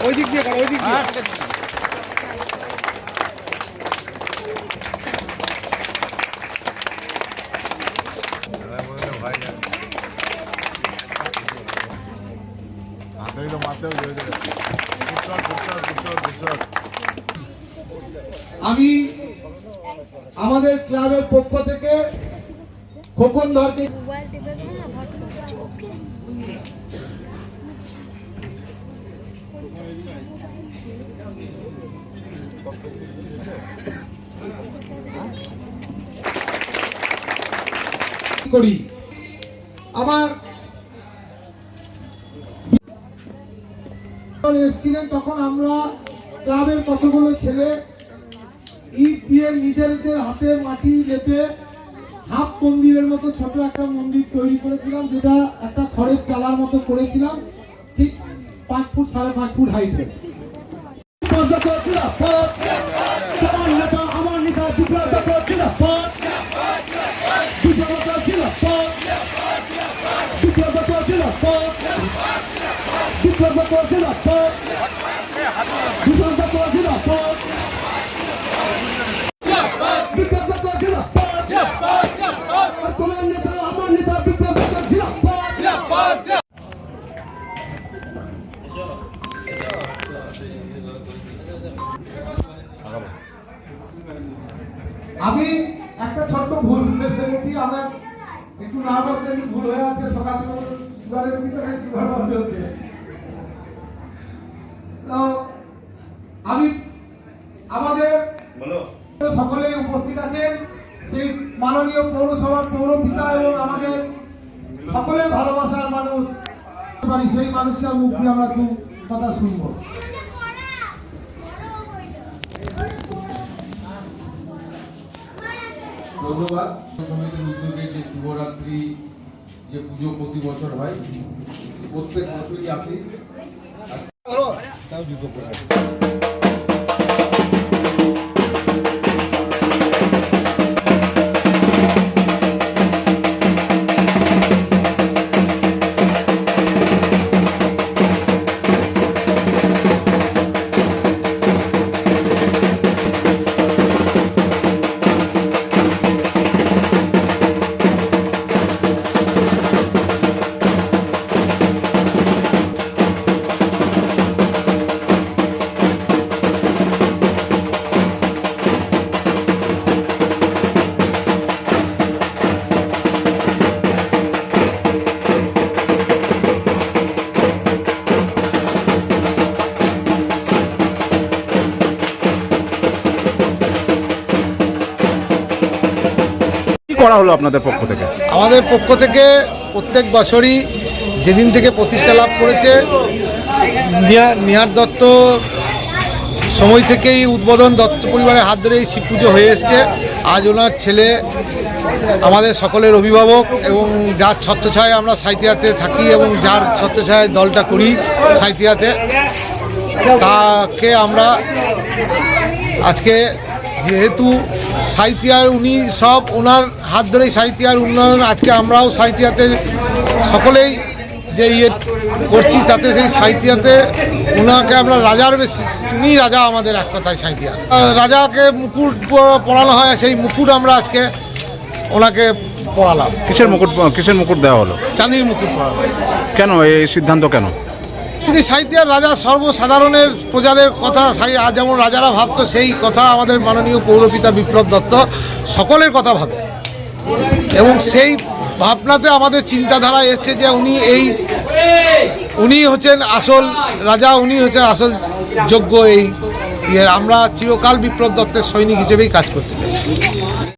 ওই দিক দিয়ে ওই দিক দিয়ে। আমি আমাদের ক্লাবের পক্ষ থেকে খোকন ধরকে করি। আমার এসেছিলেন, তখন আমরা ক্লাবের কতগুলো ছেলে ইট দিয়ে নিজেদের হাতে মাটি লেপে হাফ মন্দিরের মতো ছোট একটা মন্দির তৈরি করেছিলাম, যেটা একটা খড়ের চালার মতো করেছিলাম। ঠিক পাঁচ ফুট সাড়ে পাঁচ ফুট হাইটে আমি একটা ছোট্ট ভুল ফেলেছি আমার একটু নার্ভাস একটু ভুল হয়ে আছে সকাল থেকে সুগারের ভিতরে খালি সুগার বন্ধ হচ্ছে। তো আমি আমাদের সকলেই উপস্থিত আছেন সেই মাননীয় পৌরসভার পৌরপিতা এবং আমাদের সকলের ভালোবাসার মানুষ সেই মানুষটার মুখ দিয়ে আমরা দু কথা শুনব। ধন্যবাদ। সমিতির উদ্যোগে যে শিবরাত্রি যে পুজো প্রতি বছর হয় প্রত্যেক বছরই আসি। করা হলো আপনাদের পক্ষ থেকে? আমাদের পক্ষ থেকে প্রত্যেক বছরই যেদিন থেকে প্রতিষ্ঠা লাভ করেছে নিহার দত্ত সময় থেকেই উদ্বোধন দত্ত পরিবারের হাত ধরে এই শিব পুজো হয়ে এসছে। আজ ওনার ছেলে আমাদের সকলের অভিভাবক এবং যার ছত্রছায় আমরা সাইতিয়াতে থাকি এবং যার ছত্রছায় দলটা করি সাইতিয়াতে তাকে আমরা আজকে যেহেতু সাহিতিয়ার উনি সব ওনার হাত ধরেই সাহিতিয়ার উন্নয়ন। আজকে আমরাও সাহিতিয়াতে সকলেই যে ইয়ে করছি তাতে সেই সাহিতিয়াতে ওনাকে আমরা রাজার বেশি উনি রাজা আমাদের এক কথায় সাহিতিয়া রাজাকে মুকুট প- পরানো হয় সেই মুকুট আমরা আজকে ওনাকে পড়ালাম কিসের মুকুট কিসের মুকুট দেওয়া হলো? চাঁদির মুকুট পরালাম। কেন এই সিদ্ধান্ত কেন? তিনি সাহিত্যের রাজা সর্বসাধারণের প্রজাদের কথা যেমন রাজারা ভাবতো, সেই কথা আমাদের মাননীয় পৌরপিতা বিপ্লব দত্ত সকলের কথা ভাবে। এবং সেই ভাবনাতে আমাদের চিন্তাধারা এসছে যে উনি এই, উনি হচ্ছেন আসল রাজা, উনি হচ্ছেন আসল যোগ্য এই আমরা চিরকাল বিপ্লব দত্তের সৈনিক হিসেবেই কাজ করতে চাই।